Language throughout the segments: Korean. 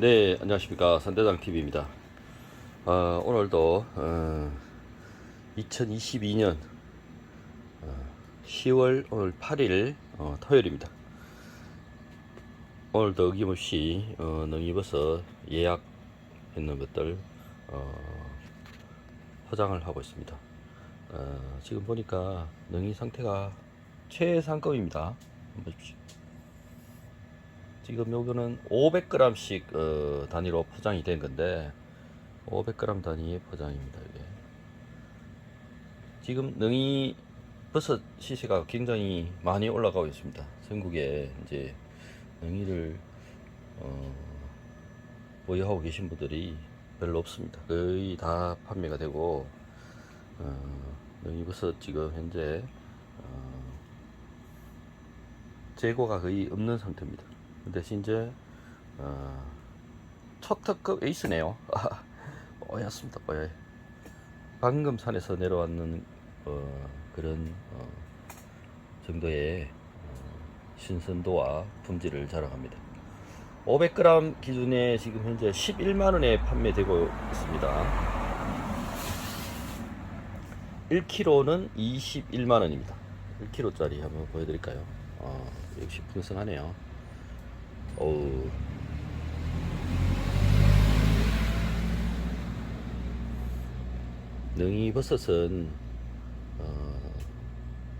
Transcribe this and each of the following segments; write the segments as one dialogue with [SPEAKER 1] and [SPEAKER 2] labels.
[SPEAKER 1] 네, 안녕하십니까. 산대장 TV입니다. 어, 오늘도 어, 2022년 어, 10월 오늘 8일 어, 토요일입니다. 오늘도 어김없이 어, 능이버섯 예약했는 것들 어, 포장을 하고 있습니다. 어, 지금 보니까 능이 상태가 최상급입니다. 한번 보십시오. 지금 요거는 500g씩 어, 단위로 포장이 된 건데 500g 단위의 포장입니다. 이게 지금 능이 버섯 시세가 굉장히 많이 올라가고 있습니다. 전국에 이제 능이를 어, 보유하고 계신 분들이 별로 없습니다. 거의 다 판매가 되고 어, 능이 버섯 지금 현재 어, 재고가 거의 없는 상태입니다. 대신 이제 어, 초특급 에이스네요. 뽀얗습니다. 뽀얗. 방금 산에서 내려왔는 어, 그런 어, 정도의 어, 신선도와 품질을 자랑합니다. 500g 기준에 지금 현재 11만 원에 판매되고 있습니다. 1kg는 21만 원입니다. 1kg짜리 한번 보여드릴까요? 어, 역시 풍성하네요. 어우. 능이버섯은 어,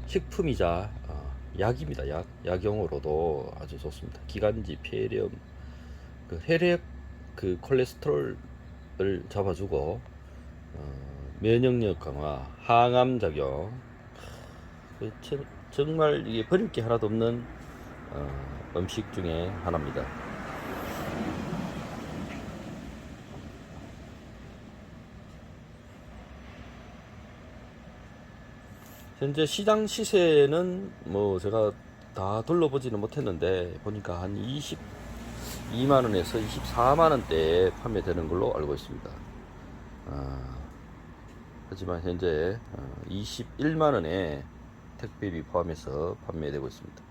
[SPEAKER 1] 식품이자 어, 약입니다. 약 약용으로도 아주 좋습니다. 기관지, 폐렴, 그 혈액 그 콜레스테롤을 잡아주고 어, 면역력 강화, 항암 작용. 그 참- 정말 이게 버릴 게 하나도 없는 어, 음식 중에 하나입니다. 현재 시장 시세는 뭐 제가 다 둘러보지는 못했는데 보니까 한 22만 원에서 24만 원대에 판매되는 걸로 알고 있습니다. 아, 하지만 현재 21만 원에 택배비 포함해서 판매되고 있습니다.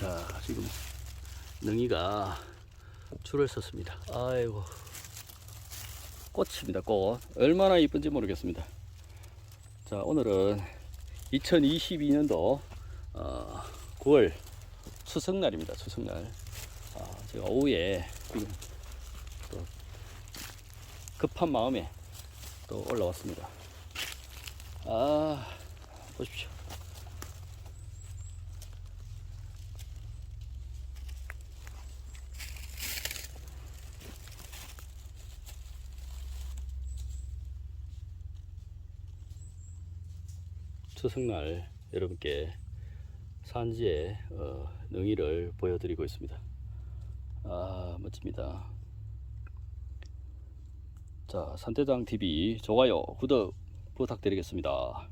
[SPEAKER 1] 자, 지금 능이가 줄을 섰습니다. 아이고. 꽃입니다, 꽃. 얼마나 이쁜지 모르겠습니다. 자, 오늘은 2022년도 어, 9월 추석날입니다. 추석날. 아, 제가 오후에 지금 또 급한 마음에 또 올라왔습니다. 아, 보십시오. 추석날 여러분께 산지의 어, 능이를 보여드리고 있습니다. 아 멋집니다. 자 산대장 TV 좋아요 구독 부탁드리겠습니다.